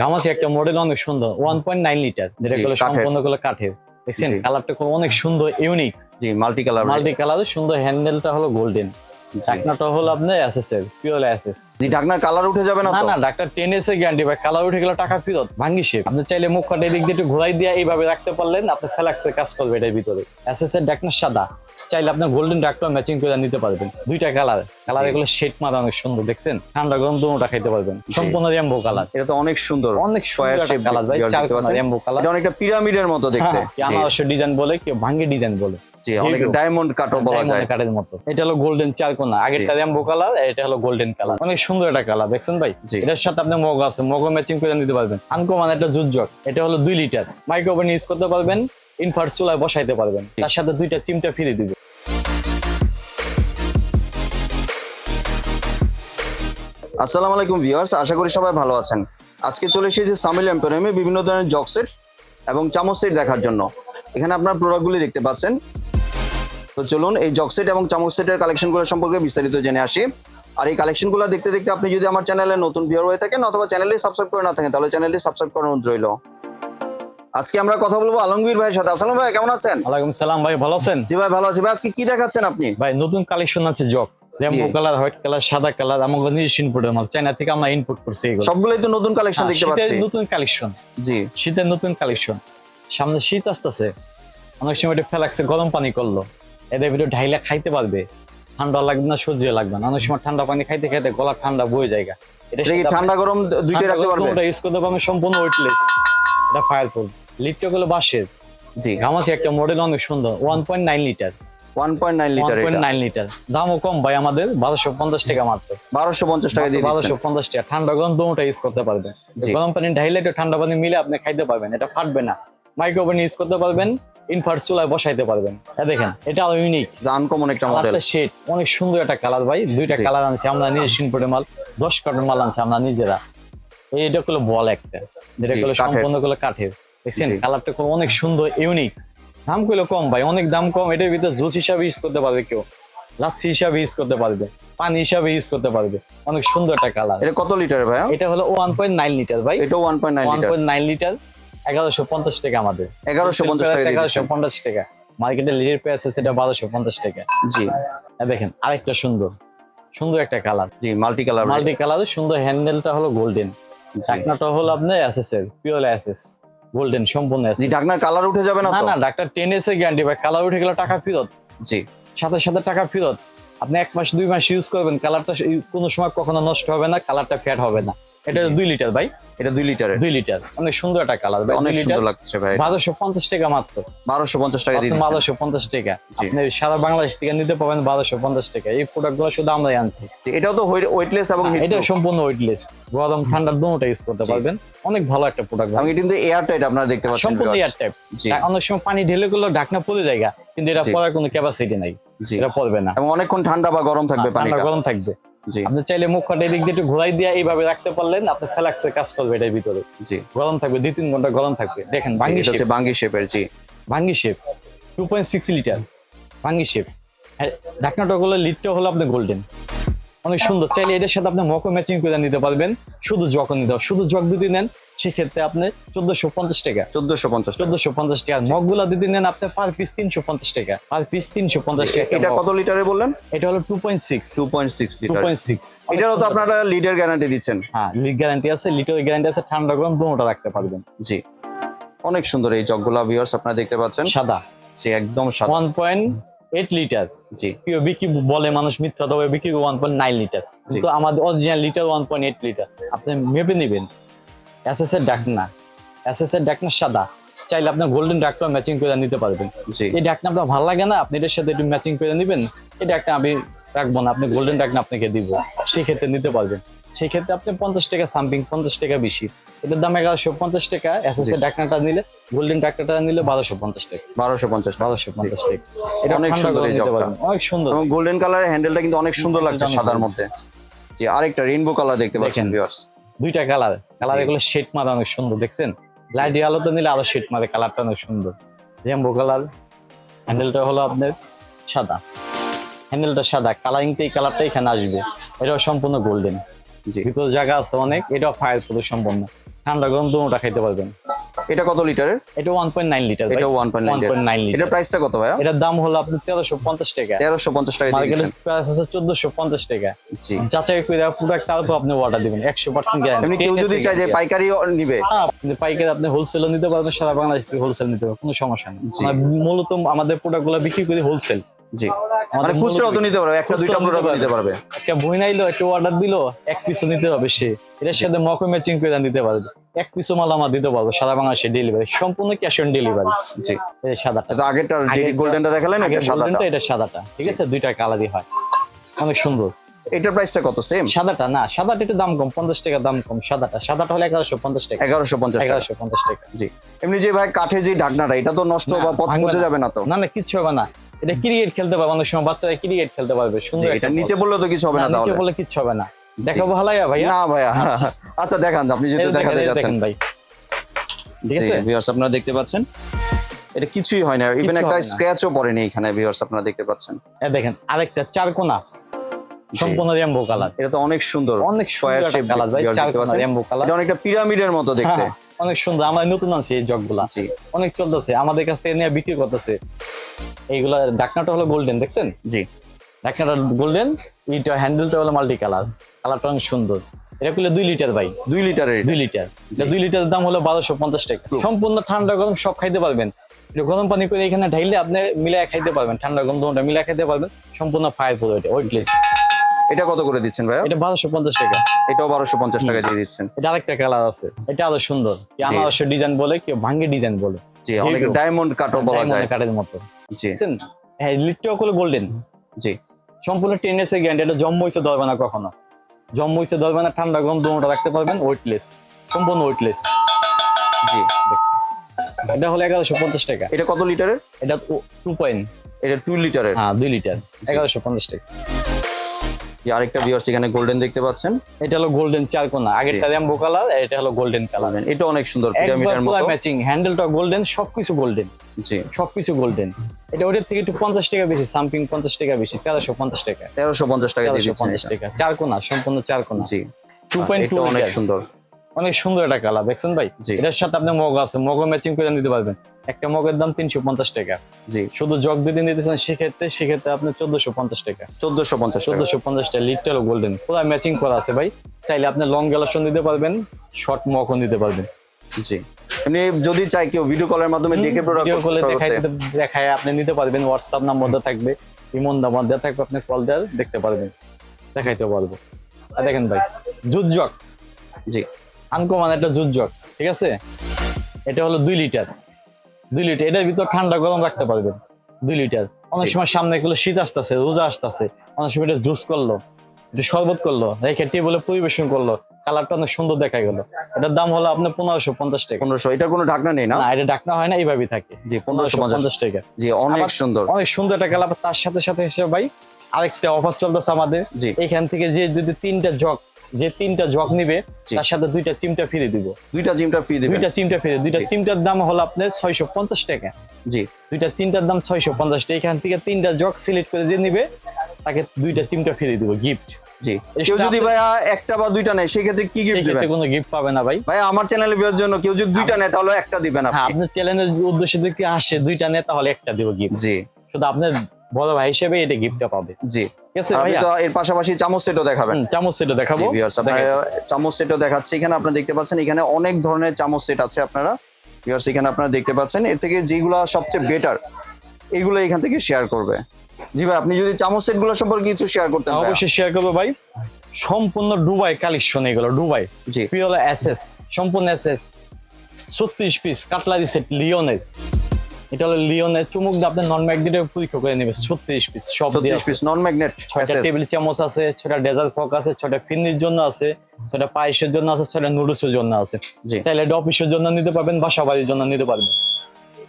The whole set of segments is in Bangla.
ঘামাসি একটা মডেল অনেক সুন্দর ওয়ান পয়েন্ট নাইন লিটার যেটা সম্পূর্ণগুলো কাঠের। দেখছেন? কালারটা অনেক সুন্দর ইউনিক জি মাল্টি কালার মাল্টি কালার সুন্দর হ্যান্ডেলটা হলো গোল্ডেন চাকনাটা হলো আপনার পিওর এসএস জি ঢাকনার কালার উঠে যাবে না না না ডাক্তার এসে গ্যারান্টি ভাই কালার উঠে গেলে টাকা ফেরত শেপ আপনি চাইলে মুখ কাটে এদিক দিয়ে একটু ঘোরাই দিয়ে এইভাবে রাখতে পারলেন ফ্যালাক্সে কাজ করবে এটার ভিতরে। এসএস এর ডাকনা সাদা। চাইলে আপনার গোল্ডেন ডাক্তার ম্যাচিং করে নিতে পারবেন। দুইটা কালার কালার এগুলো শেড মারা অনেক সুন্দর দেখছেন? ঠান্ডা গরম দুটোটা খাইতে পারবেন। সম্পূর্ণ কালার এটা তো অনেক সুন্দর। অনেক সুন্দর কালার ভাই চার। র্যাম্বো কালার এটা অনেকটা পিরামিডের মতো দেখতে। জি, আনারসের ডিজাইন বলে কেউ ভাঙ্গি ডিজাইন বলে। জি অনেক ডায়মন্ড কাটও বলা যায়। কাঠের মতো। এটা হলো গোল্ডেন চার কোনা। আগেরটা র্যাম্বো কালার এটা হলো গোল্ডেন কালার অনেক সুন্দর একটা কালার দেখছেন ভাই? এটার সাথে আপনি মগ আছে মগ ম্যাচিং করে নিতে পারবেন। আনকমান একটা জুজক এটা হলো দুই লিটার মাইক্রোওভেন ইউজ করতে পারবেন ইনফার্ট চুলায় বসাইতে পারবেন। তার সাথে দুইটা চিমটা ফিরে দিবে। আসসালামু আলাইকুম ভিউয়ার্স আশা করি সবাই ভালো আছেন। আজকে চলে এসেছি সামিল এম্পোরিয়ামে বিভিন্ন ধরনের জগ সেট এবং চামচ সেট দেখার জন্য। এখানে আপনার প্রোডাক্টগুলি দেখতে পাচ্ছেন। তো চলুন এই জগ সেট এবং চামচ সেটের কালেকশনগুলো সম্পর্কে বিস্তারিত জেনে আসি। আর এই কালেকশনগুলো দেখতে দেখতে আপনি যদি আমার চ্যানেলে নতুন ভিউয়ার হয়ে থাকেন অথবা চ্যানেলটি সাবস্ক্রাইব করে না থাকেন তাহলে চ্যানেলটি সাবস্ক্রাইব করার অনুরোধ রইল। আজকে আমরা কথা বলব আলমগীর ভাইয়ের সাথে। আসসালাম ভাই কেমন আছেন? ওয়ালাইকুম সালাম ভাই ভালো আছেন? জি ভাই ভালো আছি। ভাই আজকে কি দেখাচ্ছেন আপনি? ভাই নতুন কালেকশন আছে jug. Rainbow colour white colour সাদা কালার আমাকে নিজস্ব ইনপুটের মাল। চাইনা থেকে আমরা ইনপুট করছি এগুলো। সবগুলোই তো নতুন কালেকশন হ্যাঁ, দেখতে পাচ্ছি। নতুন কালেকশন জি। শীতের নতুন কালেকশন সামনে শীত আসতেছে। অনেক সময় এটা ফেলাক্সে গরম পানি করল। এদের ভিতরে ঢাইলা খাইতে পারবে। ঠান্ডা লাগবে না সহ্য লাগবে না। অনেক সময় ঠান্ডা পানি খাইতে খাইতে গলা ঠান্ডা বয়ে যায় এটা কি ঠান্ডা গরম দুইটাই রাখতে পারবে? ইউজ করতে পারবে সম্পূর্ণ ওয়েটলেস এটা ফায়ারফুল লিটারগুলো বাসের জি। ঘামাসি একটা মডেল অনেক সুন্দর। One point nine litre one point nine one litre point এটা নাইন লিটার দামও কম ভাই আমাদের বারোশো পঞ্চাশ টাকা মাত্র। বারোশো পঞ্চাশ টাকা দিয়ে বারোশো দিচ্ছেন পঞ্চাশ টাকা। ঠান্ডা গরম দুটোটা ইউজ করতে পারবেন। গরম পানি ঢাইলে ঠান্ডা পানি মিলে আপনি খাইতে পারবেন। এটা ফাটবে না। মাইক্রোওভেন ইউজ করতে পারবেন। ইনফার্ট চুলায় বসাইতে পারবেন। এটা দেখেন এটা ইউনিক আনকমন একটা মডেল শেড অনেক সুন্দর একটা কালার ভাই। দুইটা কালার আনছি আমরা মাল দশ কার্টন মাল আনছি আমরা নিজেরা। গুলো বল একটা। যেটা কাঠের। সম্পূর্ণগুলো কাঠের। দেখছেন কালারটা খুব অনেক সুন্দর ইউনিক দামগুলো কম ভাই অনেক দাম কম। এটার ভিতরে জুস হিসাবে ইউজ করতে পারবে কেউ। লাচ্ছি হিসাবে ইউজ করতে পারবে। পানি হিসাবে ইউজ করতে পারবে। অনেক সুন্দর একটা কালার। এটা কত লিটার ভাই এটা হলো ওয়ান পয়েন্ট নাইন লিটার ভাই। এটা ওয়ান পয়েন্ট নাইন লিটার এগারোশো পঞ্চাশ টাকা আমাদের। এগারোশো পঞ্চাশ টাকা এগারোশো পঞ্চাশ টাকা। মার্কেটে প্রাইস আছে সেটা বারোশো পঞ্চাশ টাকা। জি। দেখেন আরেকটা সুন্দর। সুন্দর একটা কালার। জি মাল্টি কালার মাল্টি কালার সুন্দর হ্যান্ডেলটা হলো গোল্ডেন চাকনাটা হলো আপনার এসএস এর পিওর এসএস গোল্ডেন সম্পূর্ণ SS ঢাকনার কালার উঠে যাবে না না না ডাক্তার টেন এসে গ্যারান্টি ভাই। কালার উঠে গেলে টাকা ফেরত। জি। সাথে সাথে টাকা ফেরত। আপনি এক মাস দুই মাস ইউজ করবেন কালারটা কোনো সময় কখনো নষ্ট হবে না কালারটা ফ্যাট হবে না। এটা দুই লিটার ভাই। এটা দুই লিটারের দুই লিটার অনেক সুন্দর একটা কালার ভাই অনেক সুন্দর লাগছে ভাই। বারোশো পঞ্চাশ টাকা মাত্র। বারোশো পঞ্চাশ টাকা দিয়ে বারোশো পঞ্চাশ টাকা। আপনি সারা বাংলাদেশ থেকে নিতে পাবেন বারোশো পঞ্চাশ টাকা। এই প্রোডাক্টগুলো শুধু আমরাই আনছি। এটাও তো ওয়েটলেস এবং heat এটা সম্পূর্ণ ওয়েটলেস গরম ঠান্ডার দুটোটা ইউজ করতে পারবেন। অনেক ভালো একটা প্রোডাক্ট এটা কিন্তু এয়ার টাইট আপনারা দেখতে পাচ্ছেন সম্পূর্ণ এয়ার টাইপ জি। অনেক সময় পানি ঢেলে গুলো ঢাকনা পড়ে জায়গা কিন্তু এটা জি। পড়ার কোনো ক্যাপাসিটি নাই। জি। এটা পড়বে না। এবং অনেকক্ষণ ঠান্ডা বা গরম থাকবে পানিটা। গরম থাকবে। জি। আপনি চাইলে মুখ কাটে এদিক দিয়ে একটু ঘোরাই দিয়ে এইভাবে রাখতে পারলেন আপনি ফ্যালাক্সে কাজ করবে এটার ভিতরে। জি। গরম থাকবে দুই তিন ঘণ্টা গরম থাকবে। দেখেন ভাঙ্গি শেপ বাঙ্গি শেপের জি। ভাঙ্গি shape two point six litre ভাঙ্গি শেপ ঢাকনাটা হলো লিডটা হলো আপনার গোল্ডেন অনেক সুন্দর। চাইলে এটার সাথে আপনি মকো ম্যাচিং করে নিতে পারবেন। শুধু জগ নিতে শুধু জগ যদি নেন সেক্ষেত্রে আপনি চোদ্দশো পঞ্চাশ টাকা। চোদ্দশো পঞ্চাশ চোদ্দশো পঞ্চাশ টাকা। মগগুলা যদি নেন আপনি পার পিস তিনশো পঞ্চাশ টাকা। পার পিস তিনশো পঞ্চাশ টাকা এটা কত লিটারে বললেন? এটা হলো two point six two point six two point six এটারও তো আপনারা লিডার গ্যারান্টি দিচ্ছেন। হ্যাঁ লিড গ্যারান্টি আছে লিটার গ্যারান্টি আছে ঠান্ডা গরম দুটোটা রাখতে পারবেন। জি। অনেক সুন্দর এই জগগুলা ভিউয়ার্স আপনারা দেখতে পাচ্ছেন। সাদা। জি একদম সাদা। ওয়ান পয়েন্ট এইট লিটার জি। কেউ বিক্রি বলে মানুষ মিথ্যা তবে বিক্রি ওয়ান পয়েন্ট নাইন লিটার কিন্তু আমাদের original litre one point eight litre আপনি মেপে নেবেন। এসএস এর ডাকনা এর ডাকনা সাদা। চাইলে আপনার গোল্ডেন ডাকটা ম্যাচিং করে নিতে পারবেন। জি। এই ডাকনা আপনার ভালো লাগে না আপনি এটার সাথে একটু ম্যাচিং করে নেবেন। এই ডাকনা আমি রাখব না আপনি গোল্ডেন ডাকনা আপনাকে দিব। সেই ক্ষেত্রে নিতে পারবেন। সেই ক্ষেত্রে আপনি পঞ্চাশ টাকা সামথিং পঞ্চাশ টাকা বেশি। এটার দাম এগারোশো পঞ্চাশ টাকা। এসএস এর ডাকনাটা নিলে গোল্ডেন ডাকনাটা নিলে বারোশো পঞ্চাশ টাকা। বারোশো পঞ্চাশ বারোশো পঞ্চাশ টাকা। এটা অনেক সুন্দর অনেক সুন্দর। গোল্ডেন কালারের হ্যান্ডেলটা কিন্তু অনেক সুন্দর লাগছে সাদার মধ্যে। জি আরেকটা রেইনবো কালার দেখতে পাচ্ছেন ভিউয়ার্স দুইটা কালার কালার এগুলো শেড মারা অনেক সুন্দর দেখছেন? লাইট আলোতে নিলে আরও শেড মারে কালারটা অনেক সুন্দর। রেমবো কালার হ্যান্ডেলটা হলো আপনার সাদা। হ্যান্ডেলটা সাদা। কালারিংটা এই কালারটা এখানে আসবে। এটাও সম্পূর্ণ গোল্ডেন ভিতরে জায়গা আছে অনেক এটাও ফায়ার প্রুফ সম্পূর্ণ। ঠান্ডা গরম দুটা খাইতে পারবেন। এটা কত লিটারের? এটা ওয়ান পয়েন্ট নাইন লিটার এটা ওয়ান পয়েন্ট নাইন লিটার। এটার প্রাইসটা কত ভাইয়া? এটার দাম হলো আপনি তেরোশো পঞ্চাশ টাকা। তেরোশো পঞ্চাশ টাকা দিয়ে মার্কেটের প্রাইস আছে চোদ্দশো পঞ্চাশ টাকা। জি। যাচাই করে পুরো তারপর আপনি অর্ডার দিবেন। একশো পার্সেন্ট এমনি কেউ যদি চায় যে পাইকারি নিবে। আপনি পাইকারি আপনি হোলসেল নিতে পারবেন সারা বাংলাদেশ থেকে হোলসেল নিতে পারবেন কোনো সমস্যা নেই। মূলত আমাদের প্রোডাক্টগুলো বিক্রি করি হোলসেল জি। মানে খুচরাও তো নিতে পারবে একটা দুইটা নিতে পারবে। একটা বই নাইলো একটা অর্ডার দিলো এক পিসও নিতে হবে সে। এটার সাথে মকো ম্যাচিং করে নিতে পারবে। এক পিসও মাল আমার দিতে পারব সারা বাংলাদেশে ডেলিভারি সম্পূর্ণ ক্যাশ অন ডেলিভারি জি। এই সাদাটা। তো আগেরটা যে গোল্ডেনটা দেখালেন এটা সাদাটা। টা, এটা সাদাটা। ঠিক আছে? দুইটা কালারই হয়। অনেক সুন্দর। এটার প্রাইসটা কত? সেম সাদাটা না সাদাটা একটু দাম কম পঞ্চাশ টাকা দাম কম। সাদাটা সাদাটা হলে এগারোশো পঞ্চাশ টাকা। এগারোশো পঞ্চাশ এগারোশো পঞ্চাশ টাকা। জি। এমনি যে ভাই কাঠে যে ঢাকনাটা এটা তো নষ্ট বা পথ পচে যাবে না তো? না না কিচ্ছু হবে না। এটা ক্রিকেট খেলতে পারবে অনেক সময় বাচ্চারা ক্রিকেট খেলতে পারবে সুন্দর এটা নিচে বললে তো কিছু হবে না, নিচে বললে কিছু হবে না। দেখাবো হালাইয়া ভাই না ভাইয়া আচ্ছা দেখান আপনি দেখেন, দেখাতে যাচ্ছেন। দেখেন ভাই। ঠিক আছে? ভিউয়ার্স আপনারা দেখতে পাচ্ছেন। এটা কিছুই হয় না ইভেন একটা। স্ক্র্যাচও পড়েনি এখানে ভিউয়ার্স আপনারা দেখতে পাচ্ছেন। দেখেন আরেকটা চার কোনা সম্পূর্ণ রেমবো কালার এটা তো অনেক সুন্দর অনেক সুন্দর shape কালার ভাই। রেমবো কালার এটা অনেকটা পিরামিডের মতো দেখতে। অনেক সুন্দর। আমার নতুন এই জগগুলা। অনেক চলতেছে। আমাদের কাছ থেকে নিয়ে বিক্রি করতেছে। এইগুলা ডাকনাটা হলো গোল্ডেন দেখছেন? জি। ডাকনাটা গোল্ডেন এইটা হ্যান্ডেলটা হলো মাল্টি কালার কালারটা অনেক সুন্দর। এটা করলে দুই লিটার ভাই। দুই লিটারের দুই লিটার দুই লিটারের দাম হলো বারোশো পঞ্চাশ টাকা। সম্পূর্ণ ঠান্ডা গরম সব খাইতে পারবেন। গরম পানি করে এখানে ঢাইলে আপনি মিলাই খাইতে পারবেন। ঠান্ডা গরম দুটা মিলাই খাইতে পারবেন। সম্পূর্ণ ফায়ার ফুল এটা ওয়েটলেস এটা কত করে দিচ্ছেন ভাইয়া? এটা বারোশো পঞ্চাশ টাকা। এটাও বারোশো পঞ্চাশ টাকা দিয়ে দিচ্ছেন। এটা আরেকটা কালার আছে। এটা আরও সুন্দর। আনারসের ডিজাইন বলে কেউ ভাঙ্গে ডিজাইন বলে। জি অনেক ডায়মন্ড কাটও বলা যায়। কাঠের মতো। জি। হ্যাঁ লিটটাও করলে গোল্ডেন। জি। সম্পূর্ণ টেন এসে গ্যারান্টি এটা জম্মু হইছে ধরবে না কখনো। জম্মু হইছে ধরবে না ঠান্ডা গরম দুটোটা রাখতে পারবেন ওয়েটলেস সম্পূর্ণ ওয়েটলেস জি। এটা হলো এগারোশো পঞ্চাশ টাকা। এটা কত লিটারের? এটা টু পয়েন্ট এটা টু লিটারের হ্যাঁ দুই লিটার এগারোশো পঞ্চাশ টাকা। যে আরেকটা ভিউয়ার্স এখানে গোল্ডেন দেখতে পাচ্ছেন। এটা হলো গোল্ডেন চারকোনা আগেরটা র্যাম্বো কালার এটা হলো গোল্ডেন কালার এটা অনেক সুন্দর পিরামিডের পুরো মতো। ম্যাচিং হ্যান্ডেলটা গোল্ডেন সবকিছু গোল্ডেন জি। সবকিছু গোল্ডেন এটা ওটার থেকে একটু পঞ্চাশ টাকা বেশি সামথিং পঞ্চাশ টাকা বেশি তেরোশো পঞ্চাশ টাকা। তেরোশো পঞ্চাশ টাকা তেরোশো পঞ্চাশ টাকা চারকোনা সম্পূর্ণ চারকোনা জি। টু পয়েন্ট টু অনেক সুন্দর। অনেক সুন্দর একটা কালার দেখছেন ভাই? এটার সাথে আপনি মগ আছে মগ ম্যাচিং করে নিতে পারবেন। একটা মগের দাম তিনশো পঞ্চাশ টাকা। জি। শুধু জগ যদি নিতে চান সেক্ষেত্রে সেক্ষেত্রে আপনি চোদ্দশো পঞ্চাশ টাকা। চোদ্দশো পঞ্চাশ চোদ্দশো পঞ্চাশ টাকা লিটার গোল্ডেন পুরো ম্যাচিং করা আছে ভাই। চাইলে আপনি লং গ্যালাসন দিতে পারবেন শর্ট মকও দিতে পারবেন। জি। এমনি যদি চাই কেউ ভিডিও কলের মাধ্যমে দেখে প্রোডাক্ট ভিডিও কলে দেখাই দেখায় আপনি নিতে পারবেন হোয়াটসঅ্যাপ নাম্বার দেওয়া থাকবে ইমন নাম্বার দেওয়া থাকবে আপনি কল দেওয়া দেখতে পারবেন। দেখাইতে পারব। আর দেখেন ভাই জুট জগ। জি। আনকমান একটা জুট জগ ঠিক আছে? এটা হলো দুই লিটার। দুই লিটার এটার ভিতর ঠান্ডা গরম রাখতে পারবেন দুই লিটার। অনেক সময় সামনে এগুলো শীত আসতেছে রোজা আসতেছে অনেক সময় এটা জুস করল একটু শরবত করল রেখে টেবিলে পরিবেশন করল কালারটা অনেক সুন্দর দেখা গেল। এটার দাম হলো আপনার পনেরোশো পঞ্চাশ টাকা। পনেরোশো এটা কোনো ঢাকনা নেই না? এটা ডাকনা হয় না এইভাবেই থাকে। জি পনেরোশো পঞ্চাশ পঞ্চাশ টাকা। জি অনেক সুন্দর। অনেক সুন্দর একটা কালার তার সাথে সাথে হিসেবে ভাই আরেকটা অফার চলতেছে আমাদের। জি। এখান থেকে যে যদি তিনটা জগ যে তিনটা জগ নিবে তার সাথে দুইটা চিমটা ফিরে দিব। দুইটা জিমটা ফ্রি দিবেন। দুইটা চিমটা ফিরে দুইটা চিমটার দাম হলো আপনার ছয়শো পঞ্চাশ টাকা। জি। দুইটা চিমটার দাম ছয়শো পঞ্চাশ টাকা। এখান থেকে তিনটা জগ সিলেক্ট করে যে নিবে তাকে দুইটা চিমটা ফিরে দিব গিফট জি। কেউ যদি ভাইয়া একটা বা দুইটা নেয় সেক্ষেত্রে কি গিফট দিবেন? কোনো গিফট পাবে না ভাই। ভাই আমার চ্যানেলে ভিউয়ার জন্য কেউ যদি দুইটা নেয় তাহলে একটা দিবেন হ্যাঁ আপনি আপনার চ্যানেলের উদ্দেশ্যে যদি আসে দুইটা নেয় তাহলে একটা দিব গিফট জি। শুধু আপনার বড় ভাই হিসেবে এটা গিফটটা পাবে। জি। আছে আর তো এর পাশাপাশি চামচ সেটও দেখাবেন। চামচ সেটা দেখাবো। চামচ সেটও দেখাচ্ছে। এখানে আপনারা দেখতে পাচ্ছেন এখানে অনেক ধরনের চামচ সেট আছে আপনারা। ভিউয়ার্স এখানে আপনারা দেখতে পাচ্ছেন এর থেকে যেগুলো সবচেয়ে বেটার এইগুলো এখান থেকে শেয়ার করবে। জি ভাই আপনি যদি চামচ সেটগুলো সম্পর্কে কিছু শেয়ার করতেন অবশ্যই শেয়ার করব ভাই। সম্পূর্ণ ডুবাই কালেকশন এগুলো ডুবাই জি। এসএস সম্পূর্ণ এসএস ছত্রিশ পিস কাটলারি সেট লিওনের এটা হলো লিওনের চুমুক দিয়ে আপনি নন পরীক্ষা করে নেবে ছত্রিশ পিস সব ছত্রিশ পিস নন ম্যাগনেট ছয়টা টেবিল চামচ আছে ডেজার্ট ফক আছে ফিনির জন্য আছে পায়েসের জন্য আছে ছয়টা নুডলসের জন্য আছে। চাইলে এটা অফিসের জন্য নিতে পারবেন বাসা বাড়ির জন্য নিতে পারবেন।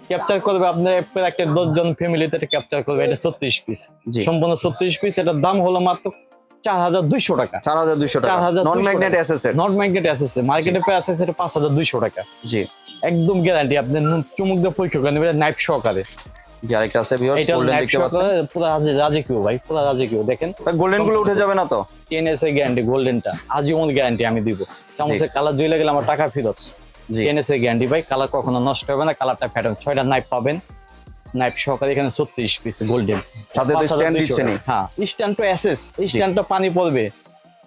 ক্যাপচার করবে আপনার একটা- একটা দশ জন ফ্যামিলিতে এটা ক্যাপচার করবে এটা ছত্রিশ পিস সম্পূর্ণ ছত্রিশ পিস এটার দাম হলো মাত্র চার হাজার দুইশো টাকা। চার হাজার দুইশো টাকা। নন ম্যাগনেট টাকা। এসএস এর নট মার্কেটে পাঁচ হাজার দুইশো টাকা। জি। একদম গ্যারান্টি আপনি চুমুক দিয়ে পরীক্ষা করে নেবেন নাইফ সহকারে। যে আরেকটা আছে ভিউয়ার্স এটা গোল্ডেন দেখতে পাচ্ছেন? পুরো রাজি রাজকীয় ভাই পুরো রাজকীয় দেখেন। গোল্ডেনগুলো উঠে যাবে না তো? গ্যারান্টি গোল্ডেনটা আজীবন গ্যারান্টি আমি দিব। কালার দুই গেলে আমার টাকা ফেরত। জি। টিএনএসএ গ্যারান্টি ভাই কালার কখনো নষ্ট হবে না কালারটা ফ্যাটন ছয়টা নাইফ পাবেন। নাইফ সহকারে এখানে ছত্রিশ পিস গোল্ডেন সাথে তো stand দিচ্ছেনই। হ্যাঁ স্ট্যান্ড তো অ্যাসেস স্ট্যান্ডটা পানি পড়বে।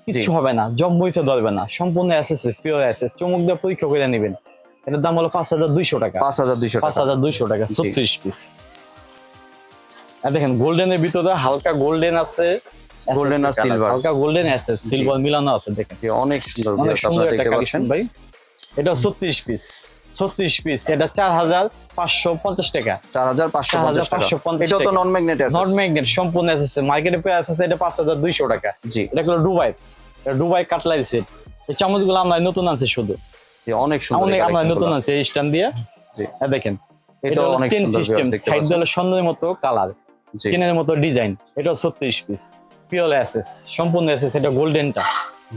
কিচ্ছু হবে না জব মইতে ধরবে না। সম্পূর্ণ অ্যাসেস পিওর অ্যাসেস চমুক দিয়ে পরীক্ষা করে নেবেন। এটার দাম হলো পাঁচ হাজার দুইশো টাকা। পাঁচ হাজার দুইশো পাঁচ টাকা হাজার দুইশো টাকা ছত্রিশ পিস আর দেখেন গোল্ডেনের ভিতরে হালকা গোল্ডেন আছে Golden আর silver। হালকা গোল্ডেন আছে সিলভার মিলানো আছে দেখেন। অনেক সুন্দর অনেক সুন্দর একটা কালেকশন ভাই। এটা ছত্রিশ পিস ছত্রিশ পিস এটা চার হাজার পাঁচশো পঞ্চাশ টাকা। চার হাজার পাঁচশো পঞ্চাশ টাকা। 4550 এটাও তো টাকা। নন ম্যাগনেট আছে ম্যাগনেট সম্পূর্ণ আছে মার্কেটে আছে এটা পাঁচ হাজার দুইশো টাকা। জি। এটা হলো ডুবাই ডুবাই কাটলাই সেট এই চামচগুলো আমরা নতুন আনছি শুধু। অনেক সুন্দর অনেক আমরা নতুন। আনছি এই স্ট্যান্ড দিয়ে। জি। দেখেন। এটা অনেক সুন্দর সিস্টেম সাইড মতো কালার জি। চেনের মতো ডিজাইন এটা ছত্রিশ পিস পিওর অ্যাসেস সম্পূর্ণ অ্যাসেস এটা গোল্ডেনটা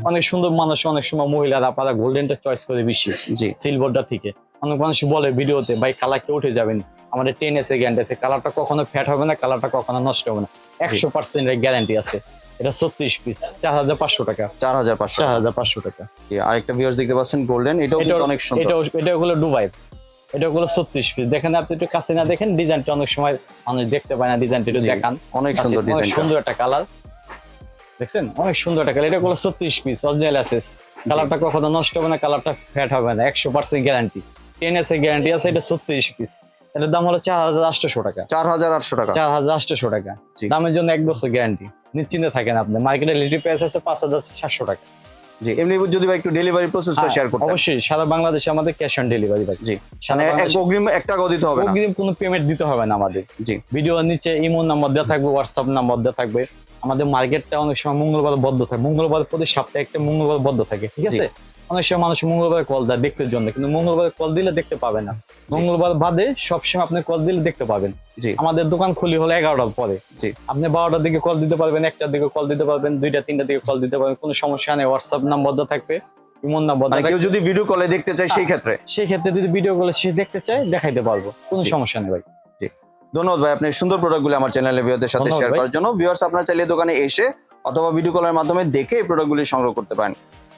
অনেক সুন্দর মানুষ অনেক সময় মহিলারা আপনারা গোল্ডেনটা চয়েস করে বেশি। জি। সিলভারটা থেকে। অনেক মানুষ বলে ভিডিওতে ভাই কালারটা উঠে যাবেন? আমাদের টেন এসে গ্যারান্টি আছে। কালারটা কখনো ফ্যাট হবে না কালারটা কখনো নষ্ট হবে না। একশো পার্সেন্ট গ্যারান্টি আছে। এটা ছত্রিশ পিস চার হাজার পাঁচশো টাকা। চার হাজার পাঁচশো চার হাজার পাঁচশো টাকা। আরেকটা ভিউয়ার্স দেখতে পাচ্ছেন গোল্ডেন এটাও এটা কিন্তু অনেক সুন্দর। এটা এটা হলো ডুবাই এটা হলো ছত্রিশ পিস দেখেন আপনি একটু কাছে না দেখেন ডিজাইনটা অনেক সময় মানুষ দেখতে পায় না ডিজাইনটা একটু দেখান। অনেক সুন্দর ডিজাইন সুন্দর একটা কালার দেখছেন? অনেক সুন্দর একটা কালার এটা হলো ছত্রিশ পিস অরিজিনাল অ্যাসেস কালারটা কখনো নষ্ট হবে না কালারটা ফ্যাট হবে না। একশো পার্সেন্ট গ্যারান্টি টেন গ্যারান্টি আছে এটা ছত্রিশ পিস এটার দাম হলো চার হাজার আটশোশো টাকা। চার হাজার আটশো টাকা। চার হাজার আটশোশো টাকা। দামের জন্য এক বছর গ্যারান্টি নিশ্চিন্তে থাকেন আপনি। মার্কেটে লিটার প্রাইস আছে পাঁচ হাজার সাতশো টাকা। জি এমনি যদি ভাই একটু ডেলিভারি প্রসেসটা শেয়ার করতে অবশ্যই। সারা বাংলাদেশে আমাদের ক্যাশ অন ডেলিভারি ভাই। জি। মানে অগ্রিম এক টাকাও দিতে হবে না। অগ্রিম কোনো পেমেন্ট দিতে হবে না আমাদের। জি। ভিডিওর নিচে ইমো নাম্বার দেওয়া থাকবে হোয়াটসঅ্যাপ নাম্বার দেওয়া থাকবে। আমাদের মার্কেটটা অনেক সময় মঙ্গলবার বদ্ধ থাকে। মঙ্গলবার প্রতি সপ্তাহে একটা মঙ্গলবার বদ্ধ থাকে। ঠিক আছে? অনেক সময় মানুষ মঙ্গলবার কল দেয় দেখতে জন্য কিন্তু মঙ্গলবার কল দিলে দেখতে পাবে না। মঙ্গলবার বাদে সবসময় আপনি কল দিলে দেখতে পাবেন। জি। আমাদের দোকান খুলি হলো এগারোটার পরে। জি। আপনি বারোটার দিকে কল দিতে পারবেন একটার দিকে কল দিতে পারবেন দুইটা তিনটার দিকে কল দিতে পারবেন কোনো সমস্যা নেই হোয়াটসঅ্যাপ নাম্বার থাকবে ইমোন নাম্বার মানে কেউ যদি ভিডিও কলে দেখতে চায় সেই ক্ষেত্রে? সেই ক্ষেত্রে যদি ভিডিও গুলো সে দেখতে চায় দেখাইতে পারব কোনো সমস্যা নেই ভাই। জি। ধন্যবাদ ভাই আপনি সুন্দর প্রোডাক্টগুলো আমার চ্যানেলে ভিউয়ারদের সাথে শেয়ার করার জন্য। ভিউয়ার্স আপনারা চাইলে দোকানে এসে অথবা ভিডিও কলের মাধ্যমে দেখে এই প্রোডাক্টগুলি সংগ্রহ করতে পারেন।